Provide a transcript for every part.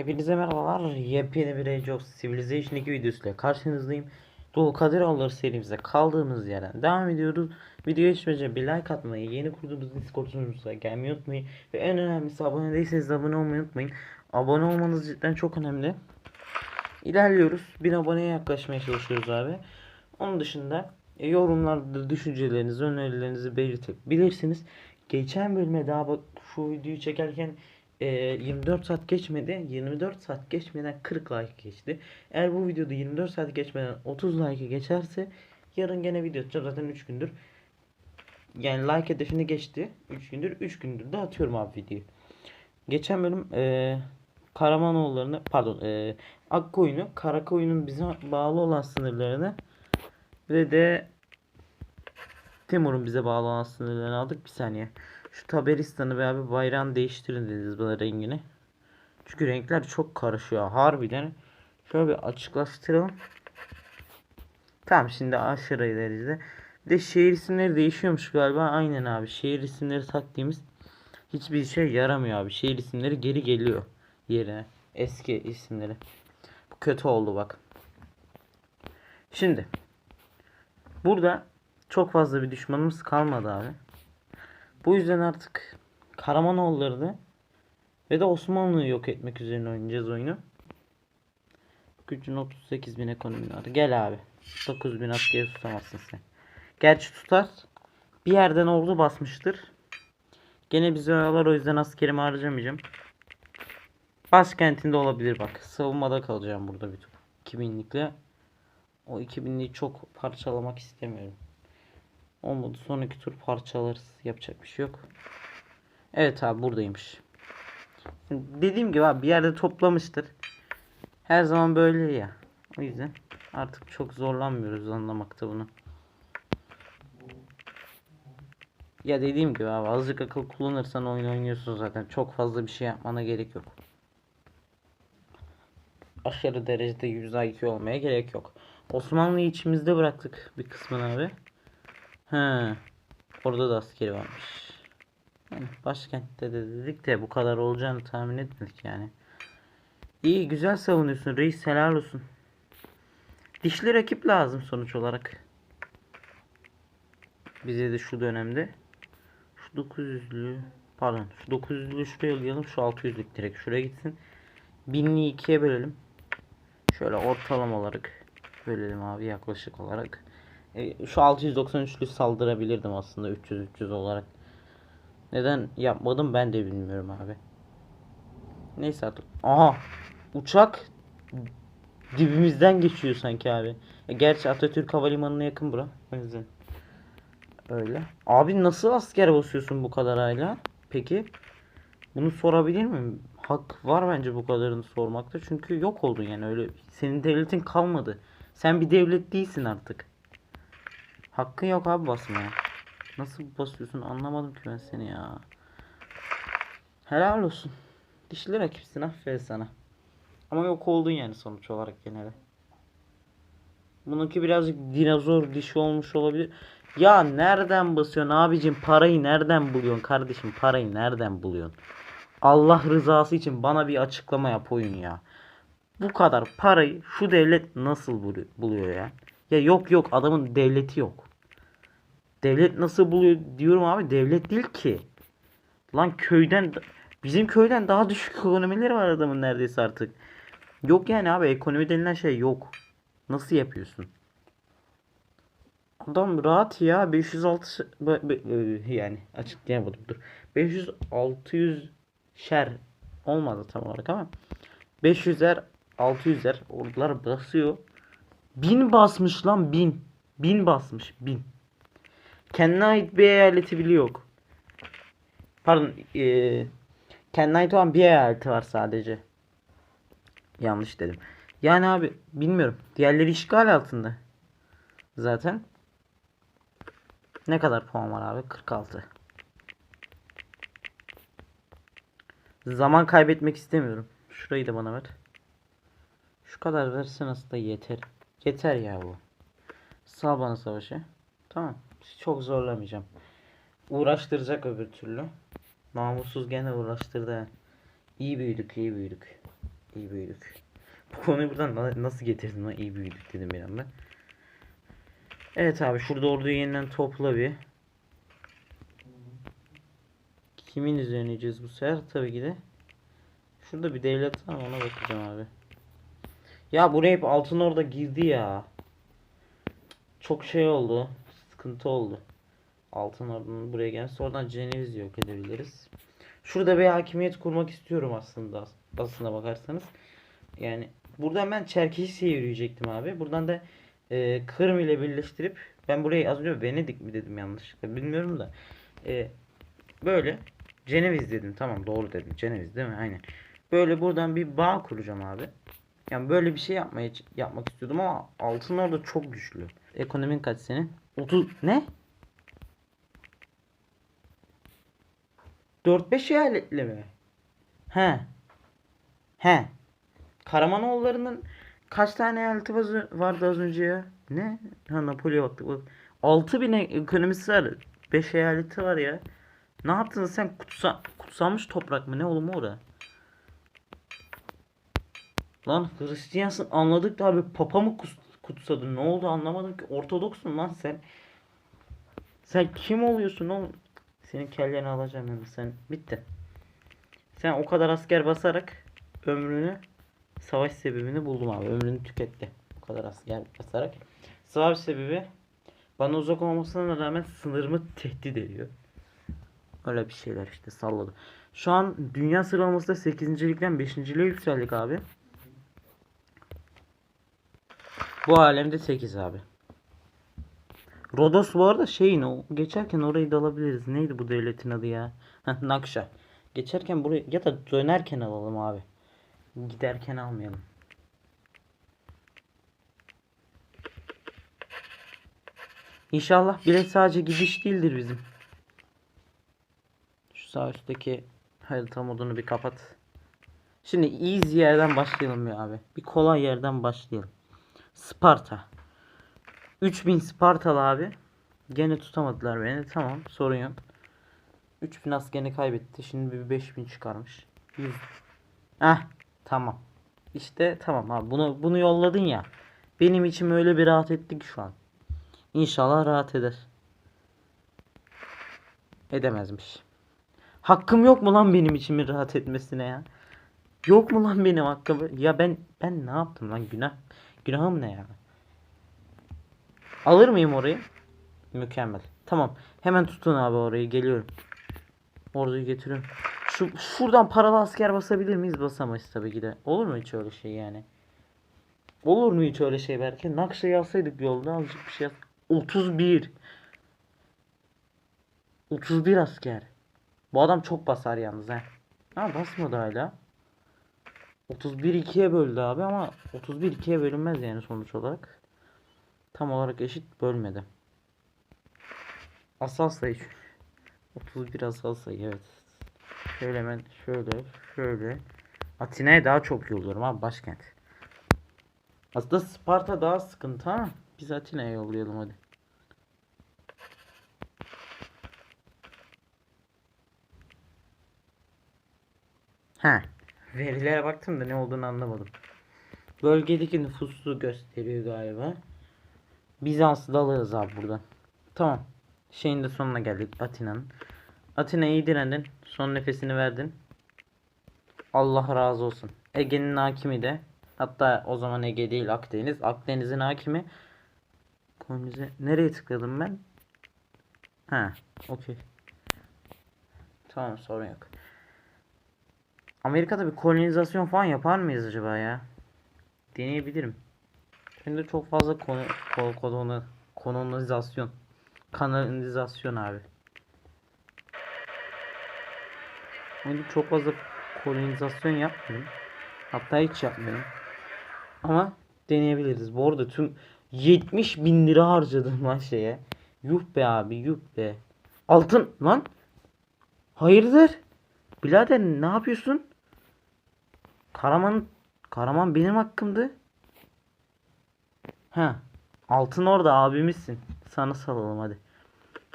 Hepinize merhabalar. Yepyeni bir Age of Civilization 2 videosuyla karşınızdayım. Doğu Kadiroğulları serimize kaldığımız yerden devam ediyoruz. Videoya geçmeden bir like atmayı, yeni kurduğumuz Discord sunucumuza gelmeyi unutmayın. Ve en önemlisi abone değilseniz abone olmayı unutmayın. Abone olmanız cidden çok önemli. İlerliyoruz. 1000 aboneye yaklaşmaya çalışıyoruz abi. Onun dışında e, yorumlarda düşüncelerinizi, önerilerinizi belirtebilirsiniz. Geçen bölüme daha bak şu videoyu çekerken e, 24 saat geçmedi. 24 saat geçmeden 40 like geçti. Eğer bu videoda 24 saat geçmeden 30 like geçerse yarın gene video atacağım. Zaten 3 gündür. Yani like hedefini geçti. 3 gündür. 3 gündür de atıyorum abi videoyu. Geçen bölüm e, Karamanoğullarını pardon e, Akkoyun'u Karakoyun'un bize bağlı olan sınırlarını ve de Timur'un bize bağlı olan sınırlarını aldık. Bir saniye. Şu Taberistan'ı ve abi bayrağını değiştirin dediniz bana rengini. Çünkü renkler çok karışıyor. Harbiden. Şöyle bir açıklaştıralım. Tamam şimdi aşırı ileride. Bir de şehir isimleri değişiyormuş galiba. Aynen abi. Şehir isimleri taktiğimiz hiçbir şey yaramıyor abi. Şehir isimleri geri geliyor yerine. Eski isimleri. Bu kötü oldu bak. Şimdi burada çok fazla bir düşmanımız kalmadı abi. Bu yüzden artık Karamanoğulları'nı ve de Osmanlı'yı yok etmek üzerine oynayacağız oyunu. Gücün 38 bin ekonomi var. Gel abi. 9 bin askeri tutamazsın sen. Gerçi tutar. Bir yerden ordu basmıştır. Gene bizi oyalar o yüzden askerimi harcamayacağım. Başkentinde olabilir bak. Savunmada kalacağım burada bir tur. 2000'likle. O 2000'liği çok parçalamak istemiyorum. Olmadı sonraki tur parçalarız. Yapacak bir şey yok. Evet abi buradaymış. Şimdi dediğim gibi abi bir yerde toplamıştır. Her zaman böyle ya. O yüzden artık çok zorlanmıyoruz anlamakta bunu. Ya dediğim gibi abi azıcık akıl kullanırsan oyun oynuyorsun zaten. Çok fazla bir şey yapmana gerek yok. Aşırı derecede 100 IQ olmaya gerek yok. Osmanlı'yı içimizde bıraktık bir kısmını abi. He. Orada da askeri varmış. Yani başkentte de dedik de bu kadar olacağını tahmin etmedik yani. İyi güzel savunuyorsun reis helal olsun. Dişli rakip lazım sonuç olarak. Bize de şu dönemde. Şu 900'lü pardon şu 900'lü şuraya yollayalım şu 600'lük direkt şuraya gitsin. 1000'li ikiye bölelim. Şöyle ortalama olarak bölelim abi yaklaşık olarak. E, şu 693'lü saldırabilirdim aslında 300-300 olarak. Neden yapmadım ben de bilmiyorum abi. Neyse artık. Aha uçak dibimizden geçiyor sanki abi. E, gerçi Atatürk Havalimanı'na yakın bura. O yüzden. Öyle. Abi nasıl asker basıyorsun bu kadar hala? Peki. Bunu sorabilir miyim? Hak var bence bu kadarını sormakta. Çünkü yok oldun yani öyle. Senin devletin kalmadı. Sen bir devlet değilsin artık. Hakkın yok abi basmaya. Nasıl basıyorsun anlamadım ki ben seni ya. Helal olsun. Dişli rakipsin aferin sana. Ama yok oldun yani sonuç olarak genelde. Bununki birazcık dinozor dişi olmuş olabilir. Ya nereden basıyorsun abicim parayı nereden buluyorsun kardeşim parayı nereden buluyorsun? Allah rızası için bana bir açıklama yap oyun ya. Bu kadar parayı şu devlet nasıl bulu- buluyor ya? Ya yok yok adamın devleti yok. Devlet nasıl buluyor diyorum abi devlet değil ki. Lan köyden bizim köyden daha düşük ekonomileri var adamın neredeyse artık. Yok yani abi ekonomi denilen şey yok. Nasıl yapıyorsun? Adam rahat ya 506 be- be- e, yani açıklayamadım dur. 500 600 şer olmadı tam olarak ama 500'er 600'er ordular basıyor. 1000 basmış lan 1000. 1000 basmış 1000. Kendine ait bir eyaleti bile yok. Pardon eee kendine ait olan bir eyaleti var sadece. Yanlış dedim. Yani abi bilmiyorum. Diğerleri işgal altında. Zaten. Ne kadar puan var abi? 46. Zaman kaybetmek istemiyorum. Şurayı da bana ver. Şu kadar versen aslında yeter. Yeter ya bu. Sal bana savaşı. Tamam. Çok zorlamayacağım. Uğraştıracak öbür türlü. Namussuz gene uğraştırdı. İyi büyüdük, iyi büyüdük. İyi büyüdük. Bu konuyu buradan na- nasıl getirdin lan iyi büyüdük dedim bir anda. Evet abi şurada orduyu yeniden topla bir. Kimin üzerine yiyeceğiz bu sefer? Tabii ki de. Şurada bir devlet var ona bakacağım abi. Ya buraya hep altın orada girdi ya. Çok şey oldu. Sıkıntı oldu. Altın oradan buraya gelirse oradan Ceneviz yok edebiliriz. Şurada bir hakimiyet kurmak istiyorum aslında. Aslına bakarsanız. Yani buradan ben Çerkeşi'ye yürüyecektim abi. Buradan da e, Kırım ile birleştirip ben burayı az önce Venedik mi dedim yanlışlıkla bilmiyorum da. E, böyle Ceneviz dedim. Tamam doğru dedim. Ceneviz değil mi? Aynen. Böyle buradan bir bağ kuracağım abi. Yani böyle bir şey yapmaya yapmak istiyordum ama altın orada çok güçlü. Ekonomin kaç senin? 30 ne? 4-5 eyaletli mi? He. He. Karamanoğullarının kaç tane eyaleti vardı az önce ya? Ne? Ha Napoli'ye baktık. Bak. 6000 e- ekonomisi var. 5 eyaleti var ya. Ne yaptın sen? Kutsa kutsanmış toprak mı? Ne oğlum orada? Lan Hristiyansın anladık da abi papa mı kutsadın? Ne oldu anlamadım ki. Ortodoksun lan sen. Sen kim oluyorsun oğlum? Senin kelleni alacağım yani sen bitti. Sen o kadar asker basarak ömrünü savaş sebebini buldum abi. Ömrünü tüketti. O kadar asker basarak. Savaş sebebi bana uzak olmasına rağmen sınırımı tehdit ediyor. Öyle bir şeyler işte salladı. Şu an dünya sıralamasında 8. ligden 5. lige yükseldik abi. Bu alemde 8 abi. Rodos bu arada şeyin o geçerken orayı da alabiliriz. Neydi bu devletin adı ya? Heh, Nakşa. Geçerken burayı ya da dönerken alalım abi. Giderken almayalım. İnşallah bilet sadece gidiş değildir bizim. Şu sağ üstteki harita modunu bir kapat. Şimdi easy yerden başlayalım ya abi. Bir kolay yerden başlayalım. Sparta. 3000 Spartalı abi. Gene tutamadılar beni. Tamam sorun yok. 3000 askerini kaybetti. Şimdi bir 5000 çıkarmış. 100. Heh tamam. İşte tamam abi bunu bunu yolladın ya. Benim içim öyle bir rahat etti ki şu an. İnşallah rahat eder. Edemezmiş. Hakkım yok mu lan benim içimin rahat etmesine ya? Yok mu lan benim hakkım? Ya ben ben ne yaptım lan günah? Günahım ne ya? Alır mıyım orayı? Mükemmel. Tamam. Hemen tutun abi orayı. Geliyorum. Orduyu getiriyorum. Şu şuradan paralı asker basabilir miyiz? Basamayız tabii ki de. Olur mu hiç öyle şey yani? Olur mu hiç öyle şey belki? Nakşa'yı alsaydık yolda azıcık bir şey yaz. 31. 31 asker. Bu adam çok basar yalnız he. Ha basmadı hala. 31 ikiye böldü abi ama 31 ikiye bölünmez yani sonuç olarak. Tam olarak eşit bölmedi. Asal sayı. 31 asal sayı evet. Şöyle hemen şöyle şöyle. Atina'ya daha çok yolluyorum abi başkent. Aslında Sparta daha sıkıntı ama biz Atina'ya yollayalım hadi. Ha. Verilere baktım da ne olduğunu anlamadım. Bölgedeki nüfusu gösteriyor galiba. Bizans'ı da alırız abi buradan. Tamam. Şeyin de sonuna geldik Atina'nın. Atina iyi direndin. Son nefesini verdin. Allah razı olsun. Ege'nin hakimi de. Hatta o zaman Ege değil Akdeniz. Akdeniz'in hakimi. Kolonize. Nereye tıkladım ben? Ha, okey. Tamam sorun yok. Amerika'da bir kolonizasyon falan yapar mıyız acaba ya? Deneyebilirim. Şimdi çok fazla konu kol kolonu kolonizasyon kanalizasyon abi. Şimdi çok fazla kolonizasyon yapmıyorum. Hatta hiç yapmıyorum. Ama deneyebiliriz. Bu arada tüm 70 bin lira harcadım lan şeye. Yuh be abi yuh be. Altın lan. Hayırdır? Birader ne yapıyorsun? Karaman Karaman benim hakkımdı. Ha. Altın orada abimizsin. Sana salalım hadi.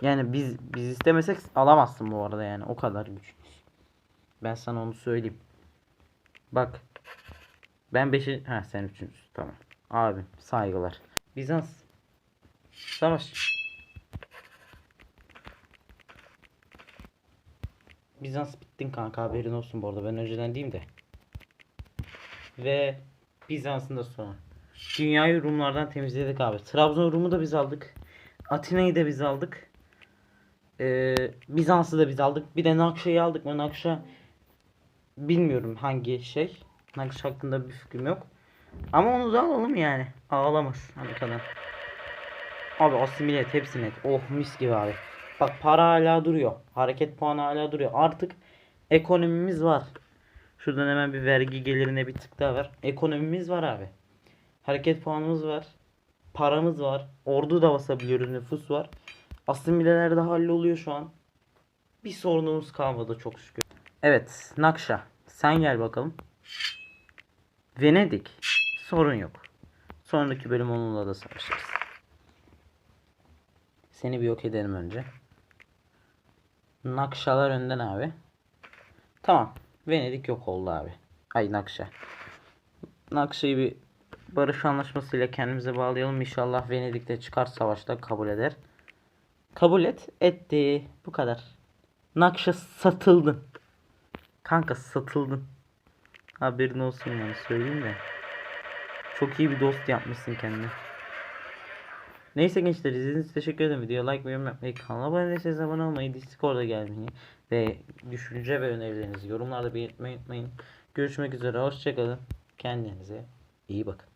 Yani biz biz istemesek alamazsın bu arada yani o kadar güçlüyüz. Ben sana onu söyleyeyim. Bak. Ben 5'i... Ha sen 3. Tamam. Abim saygılar. Bizans. Savaş. Bizans bittin kanka haberin olsun bu arada. Ben önceden diyeyim de. Ve Bizans'ın da sonu. Dünyayı Rumlardan temizledik abi. Trabzon Rum'u da biz aldık. Atina'yı da biz aldık. Ee, Bizans'ı da biz aldık. Bir de Nakşa'yı aldık mı? Nakşa bilmiyorum hangi şey. Nakşa hakkında bir fikrim yok. Ama onu da alalım yani. Ağlamaz. Hadi kadın. Abi asimile et hepsini et. Oh mis gibi abi. Bak para hala duruyor. Hareket puanı hala duruyor. Artık ekonomimiz var. Şuradan hemen bir vergi gelirine bir tık daha ver. Ekonomimiz var abi. Hareket puanımız var. Paramız var. Ordu da basabiliyoruz. Nüfus var. Asimileler de halloluyor şu an. Bir sorunumuz kalmadı çok şükür. Evet. Nakşa. Sen gel bakalım. Venedik. Sorun yok. Sonraki bölüm onunla da savaşırız. Seni bir yok edelim önce. Nakşalar önden abi. Tamam. Venedik yok oldu abi. Ay Nakşa. Nakşa'yı bir barış anlaşmasıyla kendimize bağlayalım. İnşallah Venedik'te çıkar savaşta kabul eder. Kabul et. Etti. Bu kadar. Nakşa satıldın. Kanka satıldın. Haberin olsun yani söyleyeyim de. Çok iyi bir dost yapmışsın kendine. Neyse gençler izlediğiniz için teşekkür ederim. Videoya like ve yorum yapmayı, kanala abone değilseniz abone olmayı, Discord'a gelmeyi ve düşünce ve önerilerinizi yorumlarda belirtmeyi unutmayın. Görüşmek üzere, hoşçakalın. Kendinize iyi bakın.